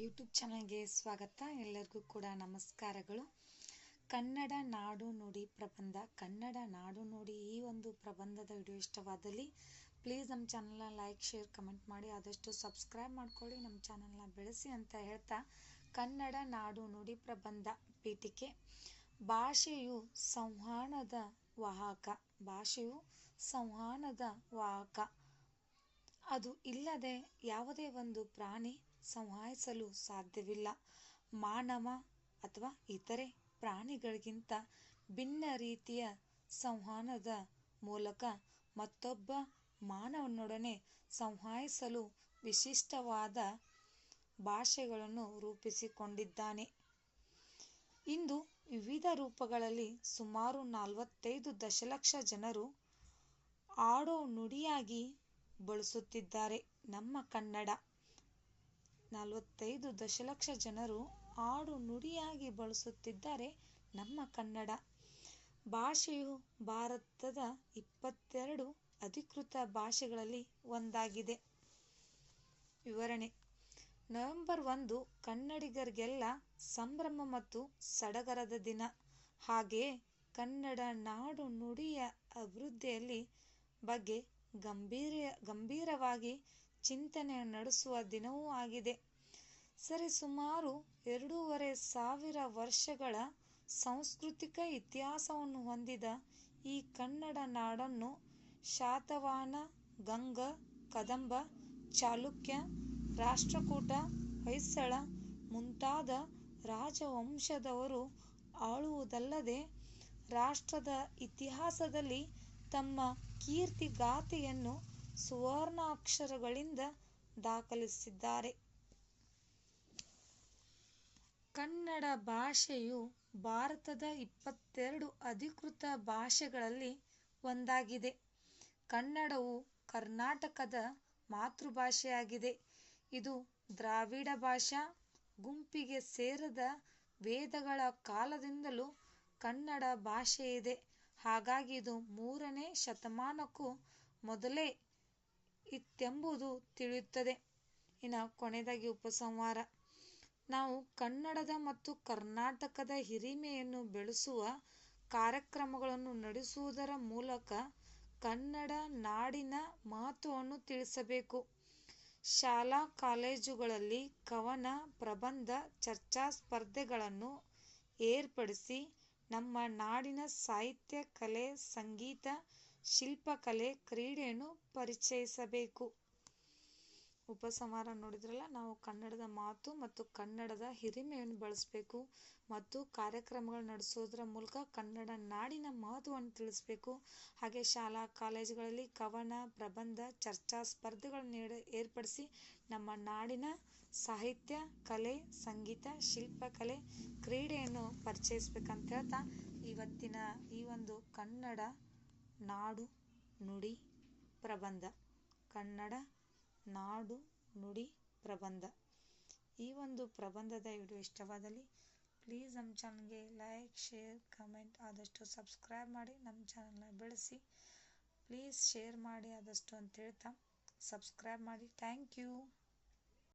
YouTube ಚಾನಲ್ಗೆ ಸ್ವಾಗತ. ಎಲ್ಲರಿಗೂ ಕೂಡ ನಮಸ್ಕಾರಗಳು. ಕನ್ನಡ ನಾಡು ನುಡಿ ಪ್ರಬಂಧ. ಕನ್ನಡ ನಾಡು ನುಡಿ ಈ ಒಂದು ಪ್ರಬಂಧದ ವಿಡಿಯೋ ಇಷ್ಟವಾದಲ್ಲಿ ಪ್ಲೀಸ್ ನಮ್ಮ ಚಾನಲ್ನ ಲೈಕ್, ಶೇರ್, ಕಮೆಂಟ್ ಮಾಡಿ. ಆದಷ್ಟು ಸಬ್ಸ್ಕ್ರೈಬ್ ಮಾಡ್ಕೊಳ್ಳಿ. ನಮ್ಮ ಚಾನಲ್ನ ಬೆಳೆಸಿ ಅಂತ ಹೇಳ್ತಾ ಕನ್ನಡ ನಾಡು ನುಡಿ ಪ್ರಬಂಧ ಪೀಠಿಕೆ. ಭಾಷೆಯು ಸಂವಹನದ ವಾಹಕ. ಭಾಷೆಯು ಸಂವಹನದ ವಾಹಕ. ಅದು ಇಲ್ಲದೆ ಯಾವುದೇ ಒಂದು ಪ್ರಾಣಿ ಸಂವಹಿಸಲು ಸಾಧ್ಯವಿಲ್ಲ. ಮಾನವ ಅಥವಾ ಇತರೆ ಪ್ರಾಣಿಗಳಿಗಿಂತ ಭಿನ್ನ ರೀತಿಯ ಸಂವಹನದ ಮೂಲಕ ಮತ್ತೊಬ್ಬ ಮಾನವನೊಡನೆ ಸಂವಹಿಸಲು ವಿಶಿಷ್ಟವಾದ ಭಾಷೆಗಳನ್ನು ರೂಪಿಸಿಕೊಂಡಿದ್ದಾನೆ. ಇಂದು ವಿವಿಧ ರೂಪಗಳಲ್ಲಿ ಸುಮಾರು ನಲವತ್ತೈದು ದಶಲಕ್ಷ ಜನರು ಆಡೋ ನುಡಿಯಾಗಿ ಬಳಸುತ್ತಿದ್ದಾರೆ ನಮ್ಮ ಕನ್ನಡ. ನಲವತ್ತೈದು ದಶಲಕ್ಷ ಜನರು ಆಡು ನುಡಿಯಾಗಿ ಬಳಸುತ್ತಿದ್ದಾರೆ ನಮ್ಮ ಕನ್ನಡ. ಭಾಷೆಯು ಭಾರತದ ಇಪ್ಪತ್ತೆರಡು ಅಧಿಕೃತ ಭಾಷೆಗಳಲ್ಲಿ ಒಂದಾಗಿದೆ. ವಿವರಣೆ. ನವೆಂಬರ್ ಒಂದು ಕನ್ನಡಿಗರಿಗೆಲ್ಲ ಸಂಭ್ರಮ ಮತ್ತು ಸಡಗರದ ದಿನ. ಹಾಗೆಯೇ ಕನ್ನಡ ನಾಡು ನುಡಿಯ ಅಭಿವೃದ್ಧಿಯಲ್ಲಿ ಬಗ್ಗೆ ಗಂಭೀರ, ಗಂಭೀರವಾಗಿ ಚಿಂತನೆ ನಡೆಸುವ ದಿನವೂ ಆಗಿದೆ. ಸರಿಸುಮಾರು ಎರಡೂವರೆ ಸಾವಿರ ವರ್ಷಗಳ ಸಾಂಸ್ಕೃತಿಕ ಇತಿಹಾಸವನ್ನು ಹೊಂದಿದ ಈ ಕನ್ನಡ ನಾಡನ್ನು ಶಾತವಾಹನ ಗಂಗ, ಕದಂಬ, ಚಾಲುಕ್ಯ, ರಾಷ್ಟ್ರಕೂಟ, ಹೊಯ್ಸಳ ಮುಂತಾದ ರಾಜವಂಶದವರು ಆಳುವುದಲ್ಲದೆ ರಾಷ್ಟ್ರದ ಇತಿಹಾಸದಲ್ಲಿ ತಮ್ಮ ಕೀರ್ತಿಗಾಥೆಯನ್ನು ಸುವರ್ಣಾಕ್ಷರಗಳಿಂದ ದಾಖಲಿಸಿದ್ದಾರೆ. ಕನ್ನಡ ಭಾಷೆಯು ಭಾರತದ ಇಪ್ಪತ್ತೆರಡು ಅಧಿಕೃತ ಭಾಷೆಗಳಲ್ಲಿ ಒಂದಾಗಿದೆ. ಕನ್ನಡವು ಕರ್ನಾಟಕದ ಮಾತೃಭಾಷೆಯಾಗಿದೆ. ಇದು ದ್ರಾವಿಡ ಭಾಷಾ, ಗುಂಪಿಗೆ ಸೇರದ ವೇದಗಳ ಕಾಲದಿಂದಲೂ ಕನ್ನಡ ಭಾಷೆಯಿದೆ. ಹಾಗಾಗಿ ಇದು ಮೂರನೇ ಶತಮಾನಕ್ಕೂ ಮೊದಲೇ ಇತ್ತೆಂಬುದು ತಿಳಿಯುತ್ತದೆ. ಇನ್ನು ಕೊನೆಯದಾಗಿ ಉಪಸಂಹಾರ. ನಾವು ಕನ್ನಡದ ಮತ್ತು ಕರ್ನಾಟಕದ ಹಿರಿಮೆಯನ್ನು ಬೆಳೆಸುವ ಕಾರ್ಯಕ್ರಮಗಳನ್ನು ನಡೆಸುವುದರ ಮೂಲಕ ಕನ್ನಡ ನಾಡಿನ ಮಹತ್ವವನ್ನು ತಿಳಿಸಬೇಕು. ಶಾಲಾ ಕಾಲೇಜುಗಳಲ್ಲಿ ಕವನ, ಪ್ರಬಂಧ, ಚರ್ಚಾ ಸ್ಪರ್ಧೆಗಳನ್ನು ಏರ್ಪಡಿಸಿ ನಮ್ಮ ನಾಡಿನ ಸಾಹಿತ್ಯ, ಕಲೆ, ಸಂಗೀತ, ಶಿಲ್ಪಕಲೆ, ಕ್ರೀಡೆಯನ್ನು ಪರಿಚಯಿಸಬೇಕು. ಉಪಸಂಹಾರ ನೋಡಿದ್ರಲ್ಲ, ನಾವು ಕನ್ನಡದ ಮಾತು ಮತ್ತು ಕನ್ನಡದ ಹಿರಿಮೆಯನ್ನು ಬಳಸಬೇಕು ಮತ್ತು ಕಾರ್ಯಕ್ರಮಗಳು ನಡೆಸೋದ್ರ ಮೂಲಕ ಕನ್ನಡ ನಾಡಿನ ಮಹತ್ವವನ್ನು ತಿಳಿಸಬೇಕು. ಹಾಗೆ ಶಾಲಾ, ಕಾಲೇಜುಗಳಲ್ಲಿ ಕವನ, ಪ್ರಬಂಧ, ಚರ್ಚಾ ಸ್ಪರ್ಧೆಗಳನ್ನು ಏರ್ಪಡಿಸಿ ನಮ್ಮ ನಾಡಿನ ಸಾಹಿತ್ಯ, ಕಲೆ, ಸಂಗೀತ ಶಿಲ್ಪಕಲೆ ಕ್ರೀಡೆಯನ್ನು ಪರಿಚಯಿಸ್ಬೇಕಂತ ಹೇಳ್ತಾ ಇವತ್ತಿನ ಈ ಒಂದು ಕನ್ನಡ ನಾಡು ನುಡಿ ಪ್ರಬಂಧ. ಕನ್ನಡ ನಾಡು ನುಡಿ ಪ್ರಬಂಧ. ಈ ಒಂದು ಪ್ರಬಂಧದ ವಿಡಿಯೋ ಇಷ್ಟವಾದಲ್ಲಿ ಪ್ಲೀಸ್ ನಮ್ಮ ಚಾನಲ್ಗೆ ಲೈಕ್, ಶೇರ್, ಕಮೆಂಟ್ ಆದಷ್ಟು ಸಬ್ಸ್ಕ್ರೈಬ್ ಮಾಡಿ ನಮ್ಮ ಚಾನಲ್ನ ಬೆಳೆಸಿ. ಪ್ಲೀಸ್ ಶೇರ್ ಮಾಡಿ ಆದಷ್ಟು ಅಂತ ಹೇಳ್ತಾ ಸಬ್ಸ್ಕ್ರೈಬ್ ಮಾಡಿ. Thank you.